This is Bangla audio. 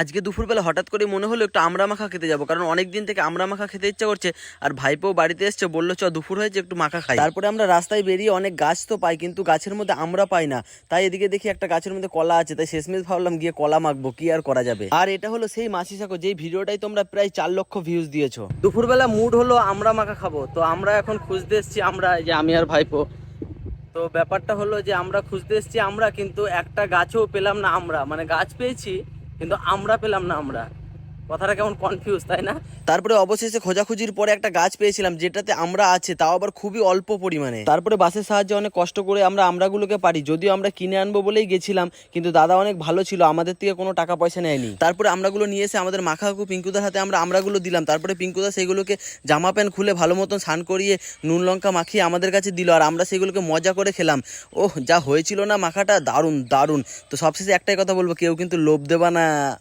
আজকে দুপুরবেলা হঠাৎ করে মনে হলো একটু আমড়া মাখা খেতে যাব, কারণ অনেক দিন থেকে আমড়া মাখা খেতে ইচ্ছা করছে, আর ভাইপো বাড়িতে এসছে, বলল, চ, দুপুর হয়েছে, একটু মাখা খাই। তারপরে আমরা রাস্তায় বেরিয়ে অনেক গাছ তো পাই, কিন্তু গাছের মধ্যে আমরা পাই না। তাই এদিকে দেখি একটা গাছের মধ্যে কলা আছে, তাই শেষমেশ ভাবলাম গিয়ে কলা মাখবো, কি আর করা যাবে? আর এটা হলো সেই মাসি সাকো, যেই ভিডিওটাই তোমরা প্রায় চার লক্ষ ভিউজ দিয়েছ। দুপুরবেলা মুড হলো আমরা মাখা খাব। তো আমরা এখন খুঁজতে এসছি আমরা যে আমি আর ভাইপো। তো ব্যাপারটা হলো যে আমরা খুঁজতে এসেছি আমরা, কিন্তু একটা গাছও পেলাম না আমরা। মানে গাছ পেয়েছি কিন্তু আমরা পেলাম না আমরা। কথাটা কেমন কনফিউজ তাই না? তারপরে অবশেষে খোঁজাখুঁজির পরে একটা গাছ পেয়েছিলাম, যেটাতে আমরা আছে, তাও আবার খুবই অল্প পরিমাণে। তারপরে বাসের সাহায্যে অনেক কষ্ট করে আমরা আমরাগুলোকে পারি, যদিও আমরা কিনে আনব বলেই গেছিলাম, কিন্তু দাদা অনেক ভালো ছিল, আমাদের থেকে কোনো টাকা পয়সা নেয়নি। তারপরে আমরাগুলো নিয়ে এসে আমাদের মাখা কাকু পিঙ্কুদার হাতে আমরা আমরাগুলো দিলাম, তারপরে পিঙ্কুদা সেগুলোকে জামা প্যান্ট খুলে ভালো মতন স্নান করিয়ে নুন লঙ্কা মাখিয়ে আমাদের কাছে দিল, আর আমরা সেগুলোকে মজা করে খেলাম। ওহ, যা হয়েছিল না মাখাটা, দারুণ দারুণ। তো সবশেষে একটাই কথা বলব, কেউ কিন্তু লোভ দেবা না।